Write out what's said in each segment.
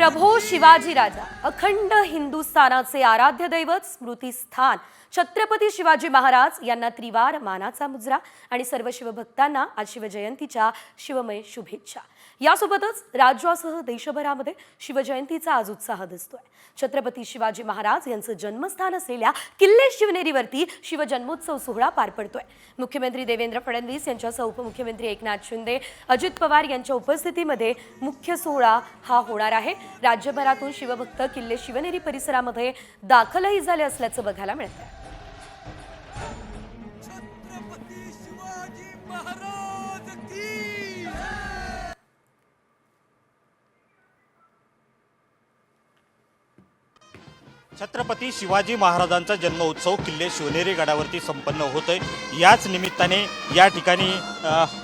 प्रभो शिवाजी राजा अखंड हिंदुस्थानाचे आराध्य दैवत स्मृतीस्थान. छत्रपती शिवाजी महाराज यांना त्रिवार मानाचा मुजरा आणि सर्व शिवभक्तांना आज शिवजयंतीच्या शिवमय शुभेच्छा. यासोबतच राज्यासह देशभरामध्ये शिवजयंतीचा आज उत्साह दिसतोय. छत्रपती शिवाजी महाराज यांचं जन्मस्थान असलेल्या किल्ले शिवनेरीवरती शिवजन्मोत्सव सोहळा पार पडतोय. मुख्यमंत्री देवेंद्र फडणवीस यांच्यासह उपमुख्यमंत्री एकनाथ शिंदे अजित पवार यांच्या उपस्थितीमध्ये मुख्य सोहळा हा होणार आहे. राज्यभरातून शिवभक्त किल्ले शिवनेरी परिसरामध्ये दाखलही झाले असल्याचं बघायला मिळतंय. छत्रपती शिवाजी महाराजांचा जन्मोत्सव किल्ले शिवनेरी गडावरती संपन्न होतोय. याच निमित्ताने या ठिकाणी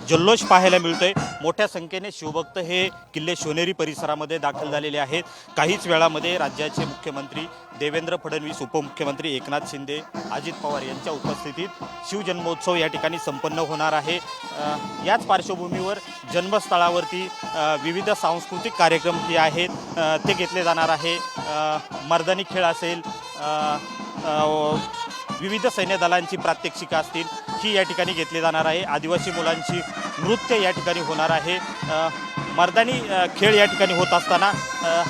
जल्लोष पाहायला मिळतोय. मोठ्या संख्येने शिवभक्त हे किल्ले सोनेरी परिसरामध्ये दाखल झालेले आहेत. काहीच वेळामध्ये राज्याचे मुख्यमंत्री देवेंद्र फडणवीस उपमुख्यमंत्री एकनाथ शिंदे अजित पवार यांच्या उपस्थितीत शिवजन्मोत्सव या ठिकाणी संपन्न होणार आहे. याच पार्श्वभूमीवर जन्मस्थळावरती विविध सांस्कृतिक कार्यक्रम जे आहेत ते घेतले जाणार आहे. मर्दानी खेळ असेल विविध सैन्य दलांची प्रात्यक्षिकं असतील ही या ठिकाणी घेतली जाणार आहे. आदिवासी मुलांची नृत्य या ठिकाणी होणार आहे. मर्दानी खेळ या ठिकाणी होत असताना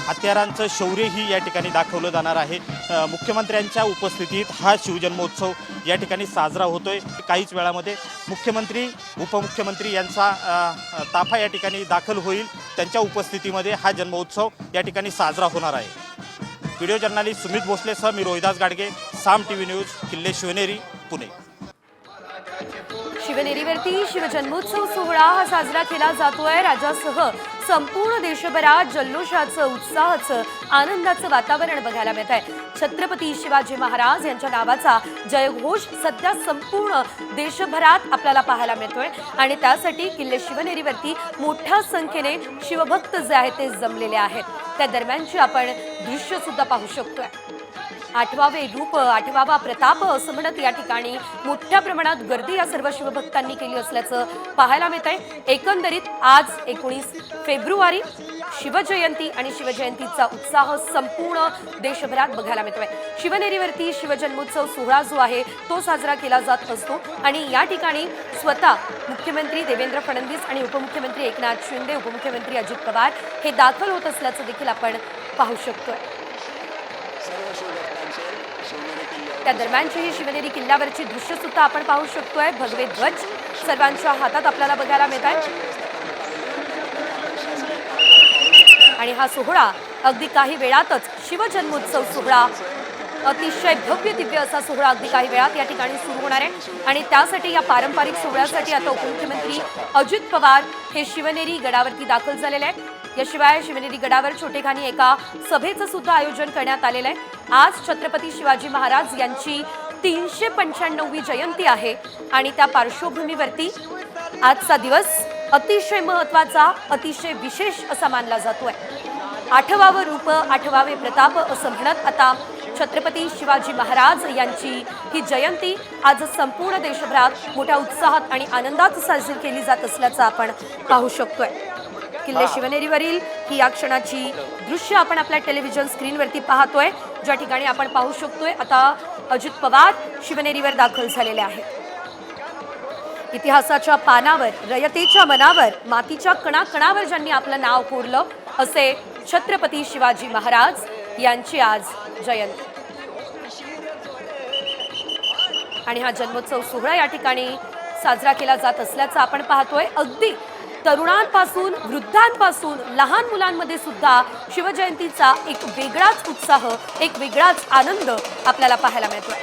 हत्यारांचं शौर्यही या ठिकाणी दाखवलं जाणार आहे. मुख्यमंत्र्यांच्या उपस्थितीत हा शिवजन्मोत्सव या ठिकाणी साजरा होतो आहे काहीच वेळामध्ये मुख्यमंत्री उपमुख्यमंत्री यांचा ताफा या ठिकाणी दाखल होईल. त्यांच्या उपस्थितीमध्ये हा जन्मोत्सव या ठिकाणी साजरा होणार आहे. व्हिडिओ जर्नालिस्ट सुमित भोसलेसह मी Rohidas Gadge. Saam T V news किल्ले शिवनेरी पुणे. शिवनेरीवरती शिवजन्मोत्सव सोहळा हा साजरा केला जातोय राज्यासह संपूर्ण देशभरात जल्लोषाचं उत्साहाचं आनंदाचं वातावरण बघायला मिळत आहे छत्रपती शिवाजी महाराज यांच्या नावाचा जयघोष सध्या संपूर्ण देशभरात आपल्याला पाहायला मिळतोय. आणि त्यासाठी किल्ले शिवनेरीवरती मोठ्या संख्येने शिवभक्त जे आहेत ते जमलेले आहेत. त्या दरम्यानची आपण दृश्य सुद्धा पाहू शकतोय. आठवावे रूप आठवावा प्रताप असं म्हणत या ठिकाणी मोठ्या प्रमाणात गर्दी या सर्व शिवभक्तांनी केली असल्याचं पाहायला मिळत आहे एकंदरीत आज एकोणीस फेब्रुवारी शिवजयंती आणि शिवजयंतीचा उत्साह संपूर्ण देशभरात बघायला मिळतोय. शिवनेरीवरती शिवजन्मोत्सव सोहळा जो आहे तो साजरा केला जात असतो आणि या ठिकाणी स्वतः मुख्यमंत्री देवेंद्र फडणवीस आणि उपमुख्यमंत्री एकनाथ शिंदे उपमुख्यमंत्री अजित पवार हे दाखल होत असल्याचं देखील आपण पाहू शकतोय. त्या दरम्यानची ही शिवनेरी किल्ल्यावरची दृश्य सुद्धा आपण पाहू शकतोय. भगवे ध्वज सर्वांच्या हातात आपल्याला बघायला मिळत आहे आणि हा सोहळा अगदी काही वेळातच शिवजन्मोत्सव सोहळा अतिशय भव्य दिव्य असा सोहळा अगदी काही वेळात या ठिकाणी सुरू होणार आहे. आणि त्यासाठी या पारंपरिक सोहळ्यासाठी आता उपमुख्यमंत्री अजित पवार हे शिवनेरी गडावरती दाखल झालेले आहेत. याशिवाय शिवनेरी गडावर छोटेखानी एका सभेचं सुद्धा आयोजन करण्यात आलेलं आहे. आज छत्रपती शिवाजी महाराज यांची तीनशे पंच्याण्णववी जयंती आहे आणि त्या पार्श्वभूमीवरती आजचा दिवस अतिशय महत्त्वाचा अतिशय विशेष असा मानला जातोय. आठवावं रूप आठवावे प्रताप असं म्हणत आता छत्रपती शिवाजी महाराज यांची ही जयंती आज संपूर्ण देशभरात मोठ्या उत्साहात आणि आनंदात साजरी केली जात असल्याचं आपण पाहू शकतोय. किल्ले शिवनेरीवरील ही या क्षणाची दृश्य आपण आपल्या टेलिव्हिजन स्क्रीनवरती पाहतोय. ज्या ठिकाणी आपण पाहू शकतोय आता अजित पवार शिवनेरीवर दाखल झालेले आहेत. इतिहासाच्या पानावर रयतेच्या मनावर मातीच्या कणाकणावर ज्यांनी आपलं नाव कोरलं असे छत्रपती शिवाजी महाराज यांची आज जयंती. आणि हा जन्मोत्सव सोहळा या ठिकाणी साजरा केला जात असल्याचं आपण पाहतोय. अगदी तरुणांपासून वृद्धांपासून लहान मुलांमध्ये सुद्धा शिवजयंतीचा एक वेगळाच उत्साह एक वेगळाच आनंद आपल्याला पाहायला मिळतोय.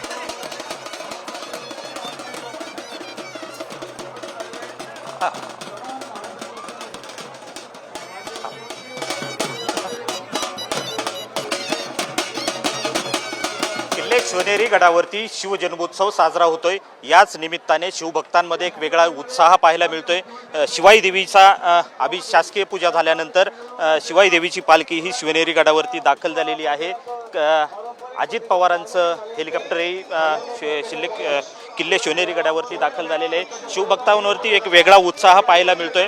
किल्ले शिवनेरी गडावरती शिवजन्मोत्सव साजरा होतोय. याच निमित्ताने शिवभक्तांमध्ये एक वेगळा उत्साह पाहायला मिळतोय. शिवाई देवीचा अभिशासकीय अभि शासकीय पूजा झाल्यानंतर शिवाई देवीची पालखी ही शिवनेरी गडावरती दाखल झालेली आहे. क- अजित पवारांचं हेलिकॉप्टरही शि- शिल्लक किल्ले शिवनेरी गडावरती दाखल झालेले आहे. शिवभक्तांवरती एक वेगळा उत्साह पाहायला मिळतोय.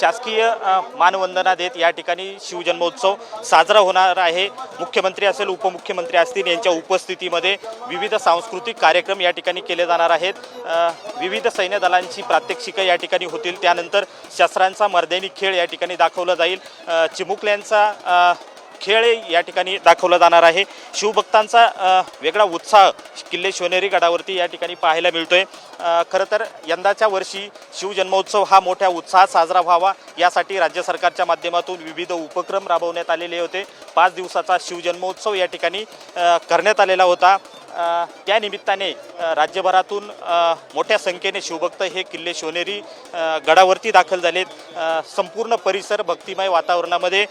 शासकीय मानवंदना देत या ठिकाणी शिवजन्मोत्सव साजरा होणार आहे. मुख्यमंत्री असेल उपमुख्यमंत्री असतील यांच्या उपस्थितीमध्ये विविध सांस्कृतिक कार्यक्रम या ठिकाणी केले जाणार आहेत. विविध सैन्य दलांची प्रात्यक्षिकं या ठिकाणी होतील. त्यानंतर शस्त्रांचा मर्दानी खेळ या ठिकाणी दाखवला जाईल. चिमुकल्यांचा खेळ या ठिकाणी दाखवला जाणार आहे. शिवभक्तांचा वेगळा उत्साह किल्ले शिवनेरी गडावरती या ठिकाणी पाहायला मिळतोय. आहे खरं तर यंदाच्या वर्षी शिवजन्मोत्सव हा मोठ्या उत्साहात साजरा व्हावा यासाठी राज्य सरकारच्या माध्यमातून विविध उपक्रम राबवण्यात आलेले होते. पाच दिवसाचा शिवजन्मोत्सव या ठिकाणी करण्यात आलेला होता. त्या निमित्ताने राज्यभरातून मोठ्या संख्येने शिवभक्त हे किल्ले शिवनेरी गडावरती दाखल झालेत. संपूर्ण परिसर भक्तिमय वातावरणामध्ये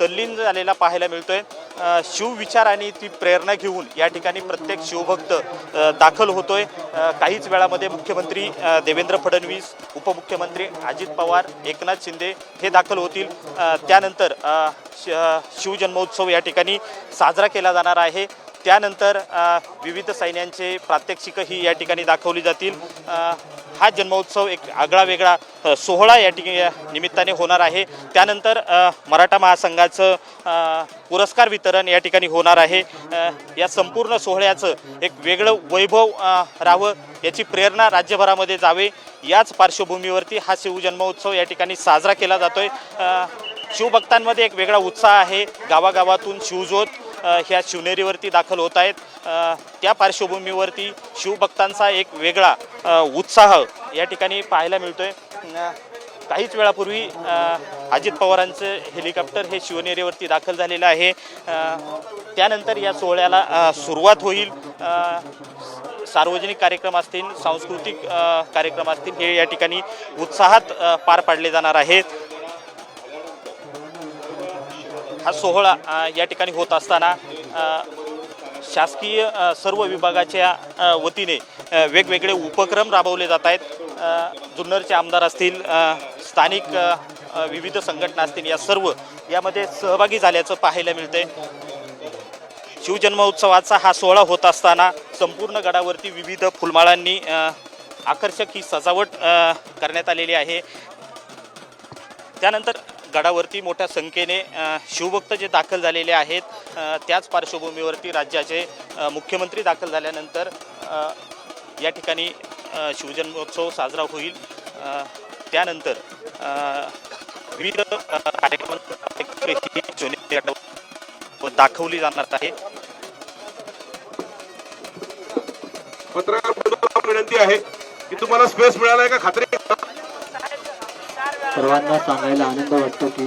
तल्लीन झालेला पाहायला मिळतोय. आहे शिवविचार आणि ती प्रेरणा घेऊन या ठिकाणी प्रत्येक शिवभक्त दाखल होतोय. आहे काहीच वेळामध्ये मुख्यमंत्री देवेंद्र फडणवीस उपमुख्यमंत्री अजित पवार एकनाथ शिंदे हे दाखल होतील. त्यानंतर शिवजन्मोत्सव या ठिकाणी साजरा केला जाणार आहे. त्यानंतर विविध सैन्यांचे प्रात्यक्षिकं ही या ठिकाणी दाखवली जातील. हा जन्मोत्सव एक आगळा वेगळा सोहळा या ठिकाणी निमित्ताने होणार आहे. त्यानंतर मराठा महासंघाचं पुरस्कार वितरण या ठिकाणी होणार आहे. या संपूर्ण सोहळ्याचं एक वेगळं वैभव राहावं याची प्रेरणा राज्यभरामध्ये जावे. याच पार्श्वभूमीवरती हा शिवजन्मोत्सव या ठिकाणी साजरा केला जातोय. शिवभक्तांमध्ये एक वेगळा उत्साह आहे. गावागावातून शिवजोत ह्या शिवनेरीवरती दाखल होत आहेत. त्या पार्श्वभूमीवरती शिवभक्तांचा एक वेगळा उत्साह या ठिकाणी पाहायला मिळतोय. आहे काहीच वेळापूर्वी अजित पवारांचं हेलिकॉप्टर हे शिवनेरीवरती दाखल झालेलं आहे. त्यानंतर या सोहळ्याला सुरुवात होईल. सार्वजनिक कार्यक्रम असतील सांस्कृतिक कार्यक्रम असतील हे या ठिकाणी उत्साहात पार पाडले जाणार आहेत. हा सोहळा या ठिकाणी होत असताना शासकीय सर्व विभागाच्या वतीने वेगवेगळे उपक्रम राबवले जात आहेत. जुन्नरचे आमदार असतील स्थानिक विविध संघटना असतील या सर्व यामध्ये सहभागी झाल्याचं पाहायला मिळते शिवजन्मोत्सवाचा हा सोहळा होत असताना संपूर्ण गडावरती विविध फुलमाळांनी आकर्षक ही सजावट करण्यात आलेली आहे. त्यानंतर गडावरती मोठ्या संख्येने शिवभक्त जे दाखल झालेले आहेत त्याच पार्श्वभूमीवरती राज्याचे मुख्यमंत्री दाखल झाल्यानंतर या ठिकाणी शिवजन्मोत्सव साजरा होईल. त्यानंतर विविध कार्यक्रम दाखवली जाणार आहे पत्रकार विनंती आहे की तुम्हाला स्पेस आहे का? खात्री सर्वांना सांगायला आनंद वाटतो की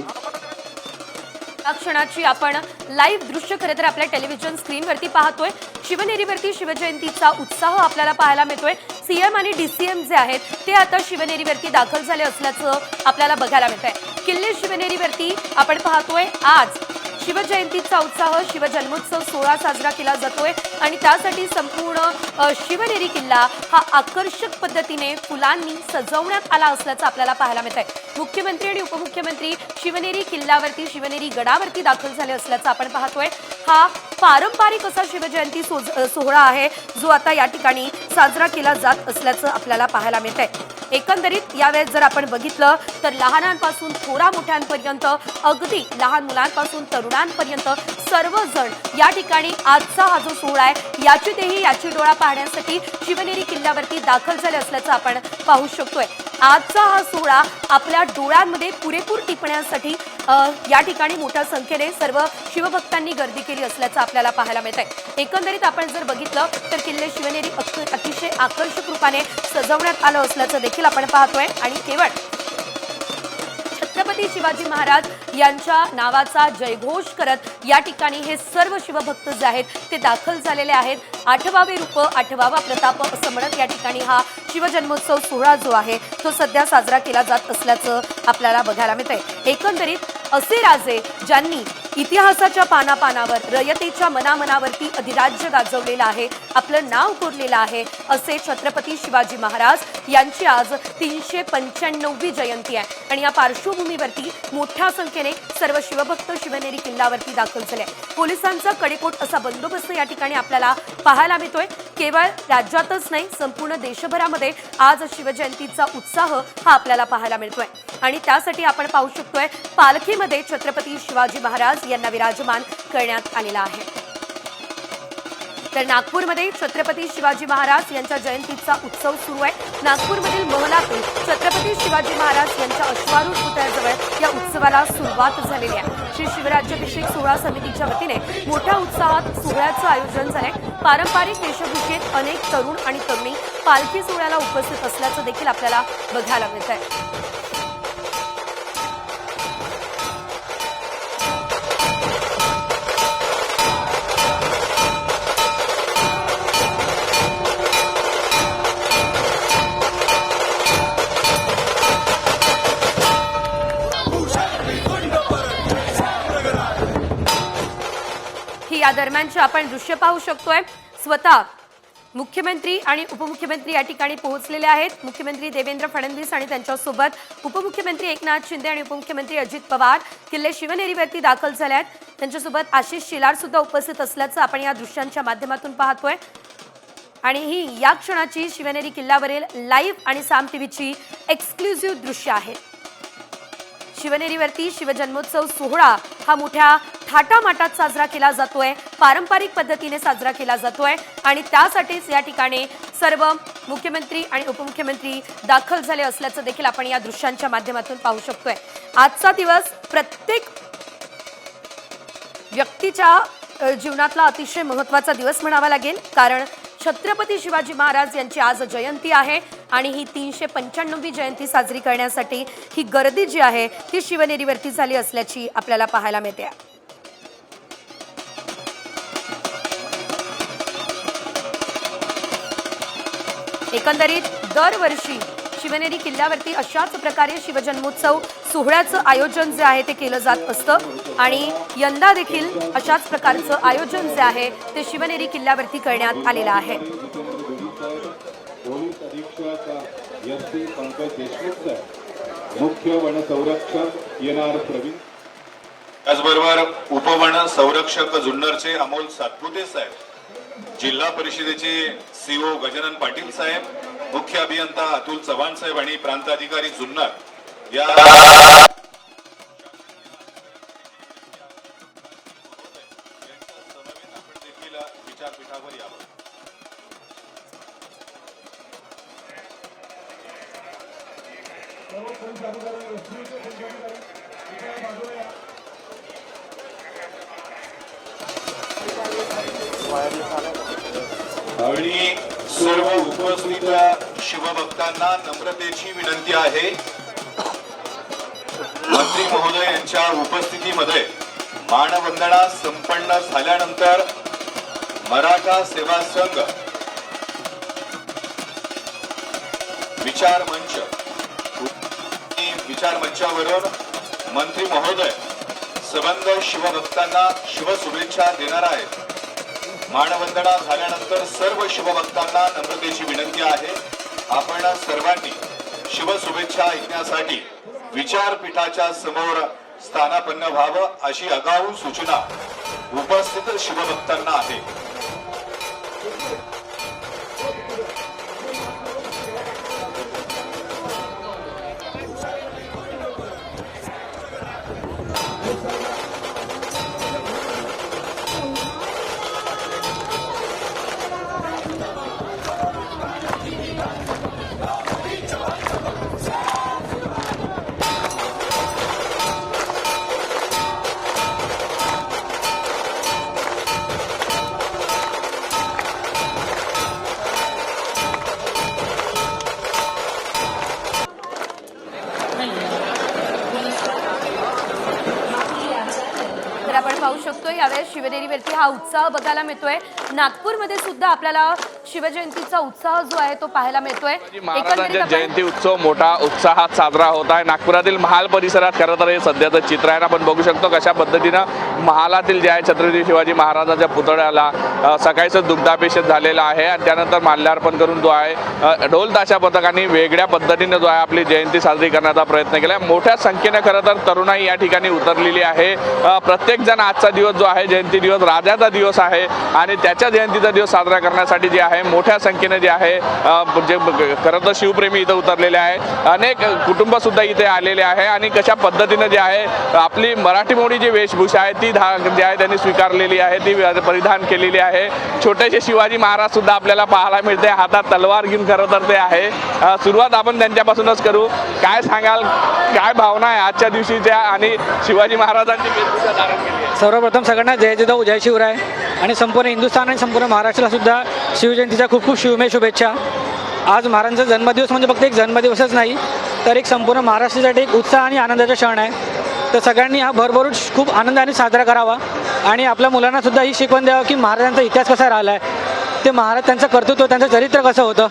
या क्षणाची आपण लाईव्ह दृश्य खरे तर आपल्या टेलिव्हिजन स्क्रीनवरती पाहतोय. शिवनेरीवरती शिवजयंतीचा उत्साह आपल्याला पाहायला मिळतोय. सीएम आणि डीसीएम जे आहेत ते आता शिवनेरीवरती दाखल झाले असल्याचं आपल्याला बघायला मिळत आहे किल्ले शिवनेरीवरती आपण पाहतोय आज शिवजयंतीचा उत्साह शिवजन्मोत्सव सोहळा साजरा केला जातोय आणि त्यासाठी संपूर्ण शिवनेरी किल्ला हा आकर्षक पद्धतीने फुलांनी सजवण्यात आला असल्याचं आपल्याला पाहायला मिळत आहे मुख्यमंत्री आणि उपमुख्यमंत्री शिवनेरी किल्ल्यावरती शिवनेरी गडावरती दाखल झाले असल्याचं आपण पाहतोय. हा पारंपरिक असा शिवजयंती सोहळा आहे जो आता या ठिकाणी साजरा केला जात असल्याचं आपल्याला पाहायला मिळत आहे एकंदरीत यावेळेस जर आपण बघितलं तर लहानांपासून थोरा मोठ्यांपर्यंत अगदी लहान मुलांपासून मुलांपर्यंत सर्वजण या ठिकाणी आजचा हा जो सोहळा आहे याची तेही याची डोळा पाहण्यासाठी शिवनेरी किल्ल्यावरती दाखल झाले असल्याचं आपण पाहू शकतोय. आजचा हा सोहळा आपल्या डोळ्यांमध्ये पुरेपूर टिपण्यासाठी या ठिकाणी मोठ्या संख्येने सर्व शिवभक्तांनी गर्दी केली असल्याचं आपल्याला पाहायला मिळत आहे एकंदरीत आपण जर बघितलं तर किल्ले शिवनेरी अतिशय आकर्षक रूपाने सजवण्यात आलं असल्याचं देखील आपण पाहतोय. आणि केवळ छत्रपती शिवाजी महाराज यांच्या नावाचा जयघोष करत या ठिकाणी हे सर्व शिवभक्त जे आहेत ते दाखल झालेले आहेत. आठवावे रूप आठवावा प्रताप असं म्हणत या ठिकाणी हा शिवजन्मोत्सव सोहळा जो आहे तो सध्या साजरा केला जात असल्याचं आपल्याला बघायला मिळतंय. एकंदरीत असे राजे ज्यांनी इतिहासाच्या पानापानावर रयतेच्या मनामनावरती अधिराज्य गाजवलेलं आहे आपलं नाव कोरलेलं आहे असे छत्रपती शिवाजी महाराज यांची आज तीनशे पंच्याण्णववी जयंती आहे. आणि या पार्श्वभूमीवरती मोठ्या संख्येने सर्व शिवभक्त शिवनेरी किल्ल्यावरती दाखल झाले पोलिसांचा कडेकोट असा बंदोबस्त या ठिकाणी आपल्याला पाहायला मिळतोय. केवळ राज्यातच नाही संपूर्ण देशभरामध्ये आज शिवजयंतीचा उत्साह हा आपल्याला पाहायला मिळतोय. आणि त्यासाठी आपण पाहू शकतोय पालखीमध्ये छत्रपती शिवाजी महाराज यांना विराजमान करण्यात आलेला आहे. तर नागपूरमध्ये छत्रपती शिवाजी महाराज यांच्या जयंतीचा उत्सव सुरू आहे. नागपूरमधील महलातून छत्रपती शिवाजी महाराज यांच्या अश्वारूढ पुतळ्याजवळ या उत्सवाला सुरुवात झालेली आहे. श्री शिवराज्याभिषेक सोहळा समितीच्या वतीने मोठ्या उत्साहात सोहळ्याचं आयोजन झालंय. पारंपरिक वेशभूषेत अनेक तरुण आणि तरुणी पालखी सोहळ्याला उपस्थित असल्याचं देखील आपल्याला बघायला मिळत आहे या दरम्यानचे आपण दृश्य पाहू शकतोय. स्वतः मुख्यमंत्री आणि उपमुख्यमंत्री या ठिकाणी पोहोचलेले आहेत. मुख्यमंत्री देवेंद्र फडणवीस आणि त्यांच्यासोबत उपमुख्यमंत्री एकनाथ शिंदे आणि उपमुख्यमंत्री अजित पवार किल्ले शिवनेरीवरती दाखल झाले आहेत. त्यांच्यासोबत आशिष शिलार सुद्धा उपस्थित असल्याचं आपण या दृश्यांच्या माध्यमातून पाहतोय. आणि ही या क्षणाची शिवनेरी किल्ल्यावरील लाईव्ह आणि साम टीव्हीची एक्सक्लुझिव्ह दृश्य आहे. शिवनेरीवरती शिवजन्मोत्सव सोहळा हा मोठ्या थाटामाटात साजरा केला जातोय पारंपरिक पद्धतीने साजरा केला जातोय आणि त्यासाठीच या ठिकाणी सर्व मुख्यमंत्री आणि उपमुख्यमंत्री दाखल झाले असल्याचं देखील आपण या दृश्यांच्या माध्यमातून पाहू शकतोय. आजचा दिवस प्रत्येक व्यक्तीच्या जीवनातला अतिशय महत्त्वाचा दिवस म्हणावा लागेल. कारण छत्रपती शिवाजी महाराज यांची आज जयंती आहे आणि ही तीनशे पंच्याण्णववी जयंती साजरी करण्यासाठी ही गर्दी जी आहे ती शिवनेरीवरती झाली असल्याची आपल्याला पाहायला मिळते. एकंदरीत दरवर्षी शिवनेरी किल्ल्यावरती अशाच प्रकारे शिवजन्मोत्सव सोहळ्याचं आयोजन जे आहे ते केलं जात असतं. आणि यंदा देखील अशाच प्रकारचं आयोजन जे आहे ते शिवनेरी किल्ल्यावरती करण्यात आलेलं आहे. पोलीस अधीक्षक S P Pankaj Deshmukh sir मुख्य वन संरक्षक एन आर प्रवीण. त्याचबरोबर उपवन संरक्षक जुन्नरचे अमोल सातपुते साहेब. जिल्हा परिषदेचे सीओ गजानन पाटील साहेब मुख्य अभियंता अतुल चव्हाण साहेब आणि प्रांताधिकारी जुन्नर या विचारपीठावर यावं आणि सर्व उपस्थित शिवभक्तांना नम्रतेची विनंती आहे. मंत्री महोदय यांच्या उपस्थितीमध्ये मानवंदना संपन्न झाल्यानंतर मराठा सेवा संघ विचार मंच विचार मंचावरून मंत्री महोदय सबंध शिवभक्तांना शिवशुभेच्छा देणार आहेत. मानवंदना झाल्यानंतर सर्व शिवभक्तांना नम्रतेची विनंती आहे. आपण सर्वांनी शिवशुभेच्छा ऐकण्यासाठी विचारपीठाच्या समोर स्थानापन्न व्हावं अशी आगाऊ सूचना उपस्थित शिवभक्तांना आहे. यावेळेस शिवनेरीवरती हा उत्साह बघायला मिळतोय. नागपूरमध्ये सुद्धा आपल्याला शिवजयंतीचा उत्साह जो आहे तो पाहायला मिळतोय. महाराजांच्या जयंती उत्सव मोठा उत्साहात साजरा होत आहे. नागपुरातील महाल परिसरात खरं तर हे सध्याचं चित्र आहे ना आपण बघू शकतो कशा पद्धतीनं महालातील जे आहे छत्रपती शिवाजी महाराजांच्या पुतळ्याला सकाळीच दुग्धाभिषेक झालेला आहे आणि त्यानंतर माल्यार्पण करून जो आहे ढोल ताशा पथकांनी वेगळ्या पद्धतीने जो आहे आपली जयंती साजरी करण्याचा प्रयत्न केला आहे मोठ्या संख्येने खरं तर तरुणाई या ठिकाणी उतरलेली आहे. प्रत्येक प्रत्येकजण आजचा दिवस जो आहे जयंती दिवस राजाचा दिवस आहे आणि त्याच्या जयंतीचा दिवस साजरा करण्यासाठी जे आहे मोठ्या संख्येने जे आहे जे खरं तर शिवप्रेमी इथं उतरलेले आहे अनेक कुटुंब सुद्धा इथे आलेले आहे आणि कशा पद्धतीनं जे आहे आपली मराठी मोडी जी वेशभूषा आहे ती धा जी आहे त्यांनी स्वीकारलेली आहे ती परिधान केलेली आहे. छोटेसे शिवाजी महाराज सुद्धा आपल्याला पाहायला मिळते. हातात तलवार घेऊन खरं तर ते आहे. सुरुवात आपण त्यांच्यापासूनच करू. काय सांगाल? काय भावना आहे आजच्या दिवशीच्या? आणि शिवाजी महाराजांची सर्वप्रथम सगळ्यांना जय जिजाऊ जय शिवराय. आणि संपूर्ण हिंदुस्थान आणि संपूर्ण महाराष्ट्राला सुद्धा शिवजयंतीच्या खूप खूप शिवमय शुभेच्छा. आज महाराजांचा जन्मदिवस म्हणजे फक्त एक जन्मदिवसच नाही तर एक संपूर्ण महाराष्ट्रासाठी एक उत्साह आणि आनंदाचा क्षण आहे. तर सगळ्यांनी हा भरभरून खूप आनंदाने साजरा करावा आणि आपल्या मुलांनासुद्धा ही शिकवण द्यावं की महाराजांचा इतिहास कसा राहिला आहे ते महाराज त्यांचं कर्तृत्व त्यांचं चरित्र कसं होतं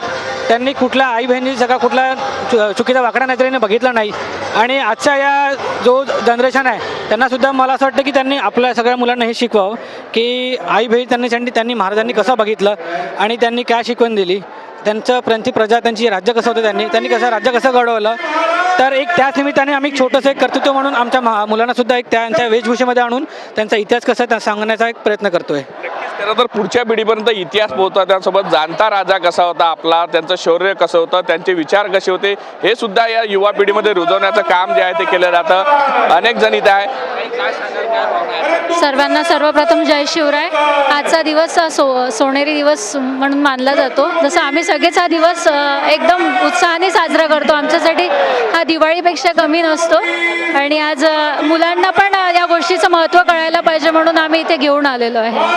त्यांनी कुठल्या आई बहिणी सगळा कुठला चु- चुकीचा वाकडा नजरेने बघितला नाही. आणि आजच्या या जो जनरेशन आहे त्यांनासुद्धा मला असं वाटतं की त्यांनी आपल्या सगळ्या मुलांना हे शिकवावं की आई बहीण त्यांनी त्यांनी त्यांनी महाराजांनी कसं बघितलं आणि त्यांनी काय शिकवण दिली. त्यांचं त्यांची प्रजा त्यांची राज्य कसं होतं त्यांनी त्यांनी कसं राज्य कसं घडवलं? तर एक त्याच निमित्ताने आम्ही एक छोटंसं एक कर्तृत्व म्हणून आमच्या महा मुलांना सुद्धा एक त्यांच्या वेशभूषेमध्ये आणून त्यांचा इतिहास कसा त्या सांगण्याचा एक प्रयत्न करतोय. आहे खरं तर पुढच्या पिढीपर्यंत इतिहास पोहोचता त्यासोबत जाणता राजा कसा होता आपला त्यांचं शौर्य कसं होतं त्यांचे विचार कसे होते हे सुद्धा या युवा पिढीमध्ये रुजवण्याचं काम जे आहे ते केलं जातं. अनेक जण इथं आहे. सर्वांना सर्वप्रथम जय शिवराय. आजचा दिवस सो सोनेरी दिवस म्हणून मानला जातो. जसं आम्ही सगळेच हा दिवस एकदम उत्साहाने साजरा करतो. आमच्यासाठी हा दिवाळीपेक्षा कमी नसतो. आणि आज मुलांना पण या गोष्टीचं महत्त्व कळायला पाहिजे म्हणून आम्ही इथे घेऊन आलेलो आहे.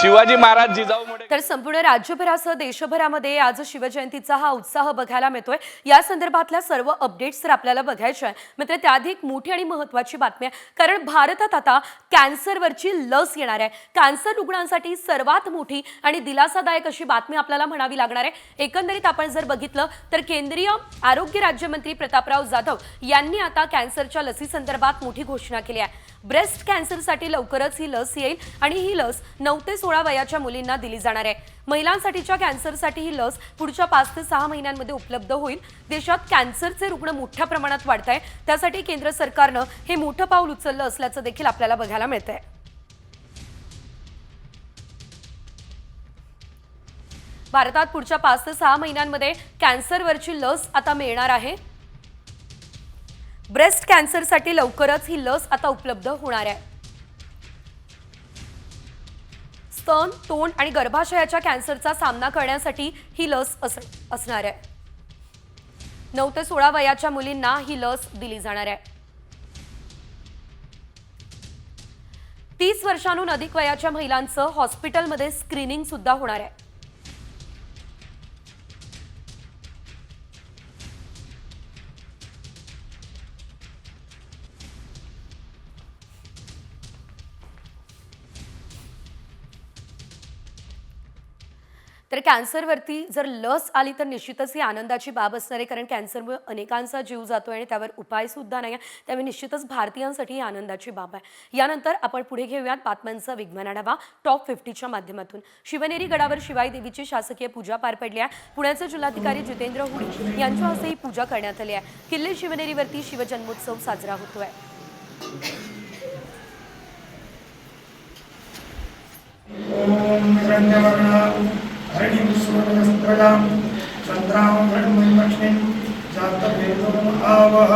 शिवाजी महाराज जिजाऊ तर संपूर्ण राज्यभरासह देशभरामध्ये आज शिवजयंतीचा हा उत्साह बघायला मिळतोय. या संदर्भातल्या सर्व अपडेट्स तर आपल्याला बघायच्या आहे मात्र त्याआधी एक मोठी आणि महत्वाची बातमी आहे. कारण भारतात आता कॅन्सरवरची लस येणार आहे. कॅन्सर रुग्णांसाठी सर्वात मोठी आणि दिलासादायक अशी बातमी आपल्याला म्हणावी लागणार आहे. एकंदरीत आपण जर बघितलं तर केंद्रीय आरोग्य राज्यमंत्री प्रतापराव जाधव यांनी आता कॅन्सरच्या लसीसंदर्भात मोठी घोषणा केली आहे. ब्रेस्ट कॅन्सरसाठी लवकरच ही लस येईल आणि ही लस नऊ ते सोळा वयाच्या मुलींना दिली जाणार आहे. महिलांसाठीच्या कॅन्सरसाठी ही लस पुढच्या पाच ते सहा महिन्यांमध्ये उपलब्ध होईल. देशात कॅन्सरचे रुग्ण मोठ्या प्रमाणात वाढत आहे त्यासाठी केंद्र सरकारनं हे मोठं पाऊल उचललं असल्याचं देखील आपल्याला बघायला मिळतंय. भारतात पुढच्या पाच ते सहा महिन्यांमध्ये कॅन्सरवरची लस आता मिळणार आहे. ब्रेस्ट कॅन्सरसाठी लवकरच ही लस आता उपलब्ध होणार आहे. स्तन तोंड आणि गर्भाशयाच्या कॅन्सरचा सामना करण्यासाठी ही लस अस असणार आहे. नऊ ते सोळा वयाच्या मुलींना ही लस दिली जाणार आहे. तीस वर्षांहून अधिक वयाच्या महिलांचं हॉस्पिटलमध्ये स्क्रीनिंग सुद्धा होणार आहे. तर कॅन्सरवरती जर लस आली तर निश्चितच ही आनंदाची बाब असणार आहे कारण कॅन्सरमुळे अनेकांचा जीव जातो आणि त्यावर उपाय सुद्धा नाही आहे. त्यामुळे निश्चितच भारतीयांसाठी ही आनंदाची बाब आहे. यानंतर आपण पुढे घेऊयात बातम्यांचा विज्ञान आढावा. टॉप फिफ्टीच्या माध्यमातून. शिवनेरी गडावर शिवाई देवीची शासकीय पूजा पार पडली आहे. पुण्याचे जिल्हाधिकारी जितेंद्र हुडी यांच्या हस्ते ही पूजा करण्यात आली आहे. किल्ले शिवनेरीवरती शिवजन्मोत्सव साजरा होतोय. Om सुवर्णस्त्रजां चन्द्रां हरिणीं लक्ष्मीं जातवेदोम् आवह।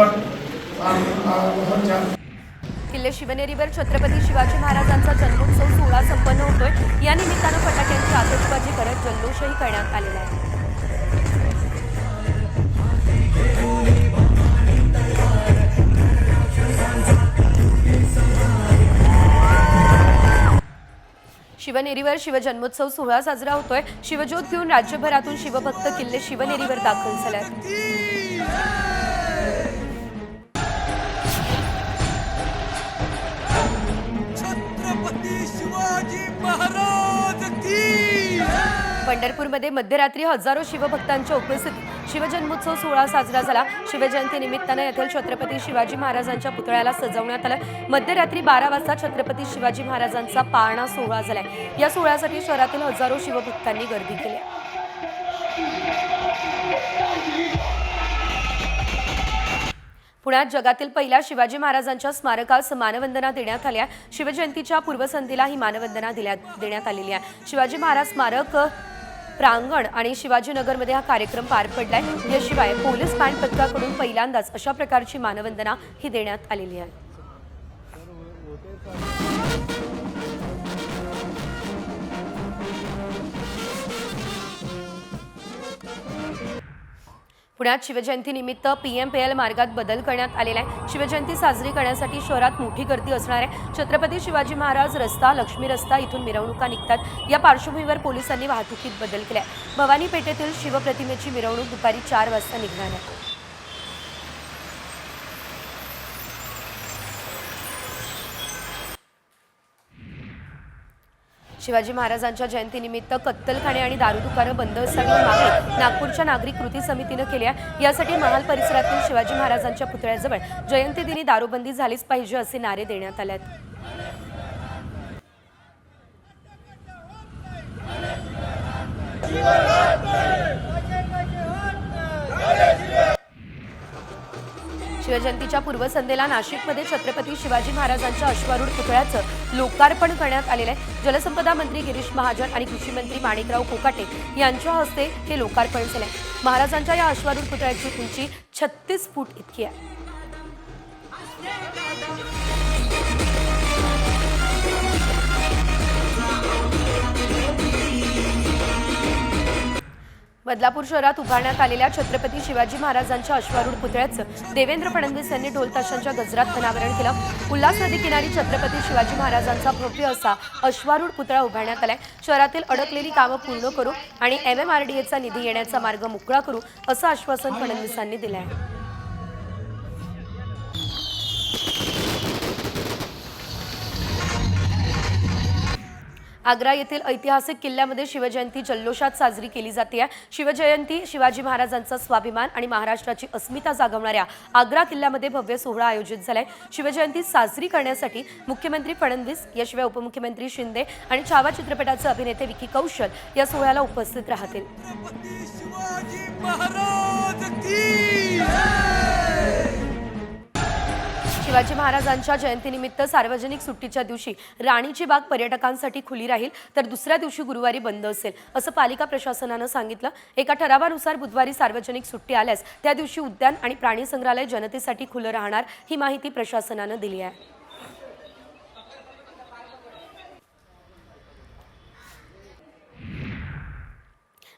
आवह च। किल्ले शिवनेरीवर छत्रपती शिवाजी महाराजांचा जन्मोत्सव सोहळा संपन्न होतोय. या निमित्तानं फटाक्यांची आतषबाजी करत जल्लोषही करण्यात आलेला आहे. शिवनेरीवर शिवजन्मोत्सव सोहळा साजरा होतोय. शिवज्योत घेऊन राज्यभरातून शिवभक्त किल्ले शिवनेरीवर दाखल झाले छत्रपती शिवाजी महाराज की पंढरपूरमध्ये मध्यरात्री हजारो शिवभक्तांच्या उपस्थितीत शिवजन्मोत्सव सोहळा साजरा झाला. शिवजयंती निमित्तानं येथील छत्रपती शिवाजी महाराजांच्या पुतळ्याला सजवण्यात आलं. मध्यरात्री बारा वाजता छत्रपती शिवाजी महाराजांचा पाळणा सोहळा झालाय. या सोहळ्यासाठी शहरातील हजारो शिवभक्तांनी गर्दी केली पुण्यात जगातील पहिल्या शिवाजी महाराजांच्या स्मारकास मानवंदना देण्यात आल्या. शिवजयंतीच्या पूर्वसंध्येला ही मानवंदना देण्यात आलेली आहे. शिवाजी महाराज स्मारक प्रांगण आणि शिवाजीनगरमध्ये हा कार्यक्रम पार पडलाय. याशिवाय पोलीस बँड पथकाकडून पहिल्यांदाच अशा प्रकारची मानवंदना ही देण्यात आलेली आहे. पुण्यात शिवजयंती निमित्त एल मार्गात बदल करण्यात आलेला आहे. शिवजयंती साजरी करण्यासाठी शहरात मोठी गर्दी असणार आहे. छत्रपती शिवाजी महाराज रस्ता लक्ष्मी रस्ता इथून मिरवणुका निघतात. या पार्श्वभूमीवर पोलिसांनी वाहतुकीत बदल केला भवानी पेठेतील शिवप्रतिमेची मिरवणूक दुपारी चार वाजता निघणार आहे. शिवाजी महाराजांच्या जयंतीनिमित्त कत्तलखाने आणि दारू दुकानं बंद असावी मागणी नागपूरच्या नागरिक कृती समितीनं केली आहे. यासाठी महाल परिसरातील शिवाजी महाराजांच्या पुतळ्याजवळ जयंती दिनी दारूबंदी झालीच पाहिजे असे नारे देण्यात आले आहेत. शिवजयंतीच्या पूर्वसंध्येला नाशिकमध्ये छत्रपती शिवाजी महाराजांच्या अश्वारूढ पुतळ्याचं लोकार्पण करण्यात आलेलं आहे. जलसंपदा मंत्री गिरीश महाजन आणि कृषी मंत्री माणिकराव कोकाटे यांच्या हस्ते हे लोकार्पण झालं महाराजांच्या या अश्वारूढ पुतळ्याची उंची छत्तीस फूट इतकी आहे. बदलापूर शहरात उभारण्यात आलेल्या छत्रपती शिवाजी महाराजांच्या अश्वारूढ पुतळ्याचं देवेंद्र फडणवीस यांनी ढोलताशांच्या गजरात अनावरण केलं. उल्हास नदी किनारी छत्रपती शिवाजी महाराजांचा भव्य असा अश्वारूढ पुतळा उभारण्यात आलाय. शहरातील अडकलेली कामं पूर्ण करू आणि एम एम आर डी एचा निधी येण्याचा मार्ग मोकळा करू असं आश्वासन फडणवीसांनी दिलं आहे आग्रा येथील ऐतिहासिक किल्ल्यामध्ये शिवजयंती जल्लोषात साजरी केली जाते. शिवजयंती शिवाजी महाराजांचा स्वाभिमान आणि महाराष्ट्राची अस्मिता जागवणाऱ्या आग्रा किल्ल्यामध्ये भव्य सोहळा आयोजित झालाय. शिवजयंती साजरी करण्यासाठी मुख्यमंत्री फडणवीस याशिवाय उपमुख्यमंत्री शिंदे आणि छावा चित्रपटाचे अभिनेते विकी कौशल या सोहळ्याला उपस्थित राहतील. शिवाजी महाराजांच्या जयंतीनिमित्त सार्वजनिक सुट्टीच्या दिवशी राणीची बाग पर्यटकांसाठी खुली राहील तर दुसऱ्या दिवशी गुरुवारी बंद असेल असं पालिका प्रशासनानं सांगितलं. एका ठरावानुसार बुधवारी सार्वजनिक सुट्टी आल्यास त्या दिवशी उद्यान आणि प्राणी संग्रहालय जनतेसाठी खुलं राहणार ही माहिती प्रशासनानं दिली आहे.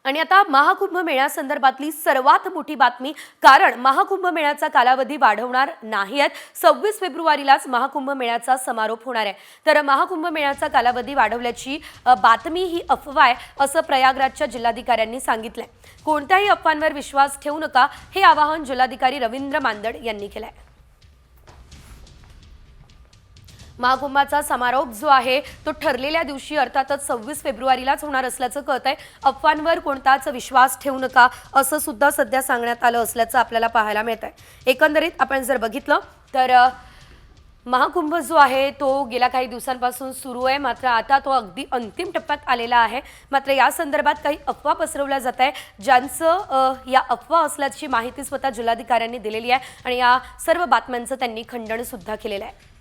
आणि आता महाकुंभ मेळ्यासंदर्भातली सर्वात मोठी बातमी कारण महाकुंभ मेळ्याचा कालावधी वाढवणार नाही आहेत सव्वीस फेब्रुवारीलाच महाकुंभ मेळ्याचा समारोप होणार आहे. तर महाकुंभ मेळ्याचा कालावधी वाढवल्याची बातमी ही अफवा आहे असं प्रयागराजच्या जिल्हाधिकाऱ्यांनी सांगितलंय. कोणत्याही अफवांवर विश्वास ठेवू नका हे आवाहन जिल्हाधिकारी रवींद्र मांदड यांनी केलंय. महाकुंभाचा समारोप जो आहे तो ठरलेल्या दिवशी अर्थातच सव्वीस फेब्रुवारीलाच होणार असल्याचं कळत आहे. अफवांवर कोणताच विश्वास ठेवू नका असं सुद्धा सध्या सांगण्यात आलं असल्याचं आपल्याला पाहायला मिळत आहे. एकंदरीत आपण जर बघितलं तर महाकुंभ जो आहे तो गेल्या काही दिवसांपासून सुरू आहे. मात्र आता तो अगदी अंतिम टप्प्यात आलेला आहे. मात्र या संदर्भात काही अफवा पसरवल्या जात आहे ज्यांचं या अफवा असल्याची माहिती स्वतः जिल्हाधिकाऱ्यांनी दिलेली आहे आणि या सर्व बातम्यांचं त्यांनी खंडणसुद्धा केलेलं आहे.